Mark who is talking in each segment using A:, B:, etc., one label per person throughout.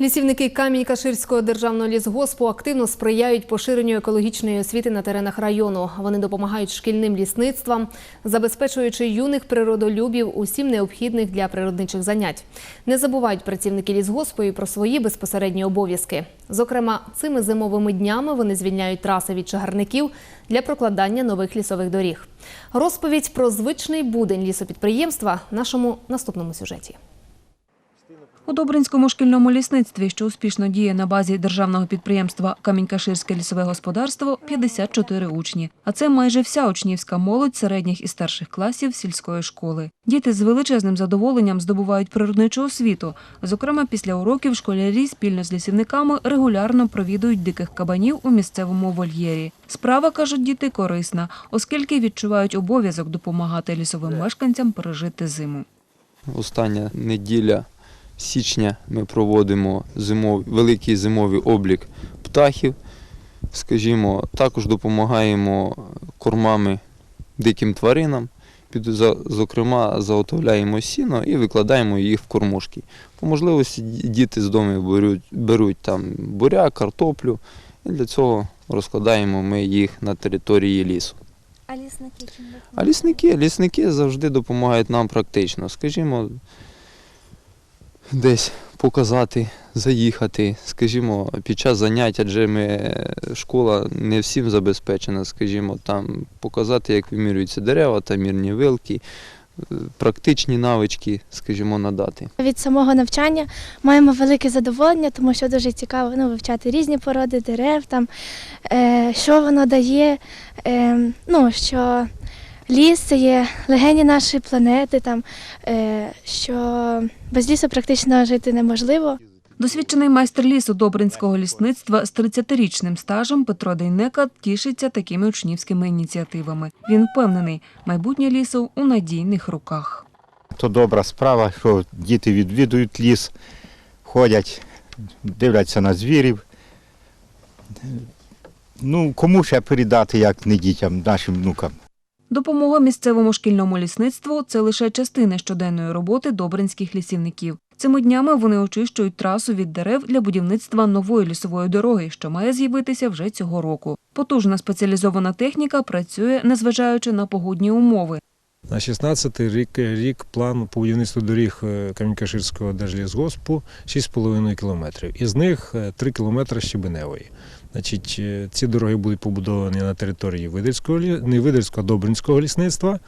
A: Лісівники Камінь-Каширського державного лісгоспу активно сприяють поширенню екологічної освіти на теренах району. Вони допомагають шкільним лісництвам, забезпечуючи юних природолюбів усім необхідних для природничих занять. Не забувають працівники лісгоспу і про свої безпосередні обов'язки. Зокрема, цими зимовими днями вони звільняють траси від чагарників для прокладання нових лісових доріг. Розповідь про звичний будень лісопідприємства в нашому наступному сюжеті.
B: У Добринському шкільному лісництві, що успішно діє на базі державного підприємства Камінь-Каширське лісове господарство, 54 учні. А це майже вся учнівська молодь середніх і старших класів сільської школи. Діти з величезним задоволенням здобувають природничу освіту. Зокрема, після уроків школярі спільно з лісівниками регулярно провідують диких кабанів у місцевому вольєрі. Справа, кажуть діти, корисна, оскільки відчувають обов'язок допомагати лісовим мешканцям пережити зиму.
C: Остання неділя січня ми проводимо зимов, великий зимовий облік птахів. Скажімо, також допомагаємо кормами диким тваринам. Зокрема, заготовляємо сіно і викладаємо їх в кормушки. По можливості діти з дому беруть, беруть там буряк, картоплю, і для цього розкладаємо ми їх на території лісу.
D: А лісники чим?
C: А лісники, лісники завжди допомагають нам практично. Скажімо, десь показати, заїхати. Скажімо, під час занять, адже ми школа не всім забезпечена, скажімо, там показати, як вимірюються дерева та мірні вилки, е, практичні навички, скажімо, надати.
D: Від самого навчання маємо велике задоволення, тому що дуже цікаво ну, вивчати різні породи дерев, там, е, що воно дає, е, ну, що ліс це є легені нашої планети, там, е, що без лісу практично жити неможливо.
B: Досвідчений майстер лісу Добринського лісництва з 30-річним стажем Петро Дейнека тішиться такими учнівськими ініціативами. Він впевнений, майбутнє лісу у надійних руках.
E: То добра справа, що діти відвідують ліс, ходять, дивляться на звірів. Ну, кому ще передати, як не дітям, нашим внукам.
B: Допомога місцевому шкільному лісництву це лише частина щоденної роботи добринських лісівників. Цими днями вони очищують трасу від дерев для будівництва нової лісової дороги, що має з'явитися вже цього року. Потужна спеціалізована техніка працює, незважаючи на погодні умови.
F: На 16-й рік, рік план по будівництву доріг е, Кам'янка-Ширського держлісгоспу 6,5 кілометрів. Із них е, 3 кілометри щебеневої. Значить, е, ці дороги будуть побудовані на території Видерського, не Видерського, а Добринського лісництва.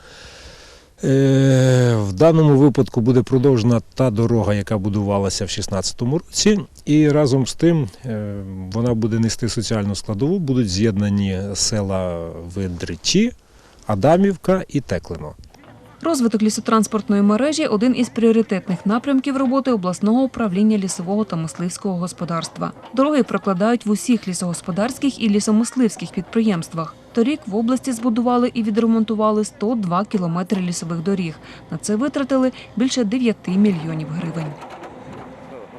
F: Е, В даному випадку буде продовжена та дорога, яка будувалася в 2016 році, і разом з тим е, вона буде нести соціальну складову, будуть з'єднані села Видричі, Адамівка і Теклино.
B: Розвиток лісотранспортної мережі один із пріоритетних напрямків роботи обласного управління лісового та мисливського господарства. Дороги прокладають в усіх лісогосподарських і лісомисливських підприємствах. Торік в області збудували і відремонтували 102 кілометри лісових доріг. На це витратили більше 9 мільйонів гривень.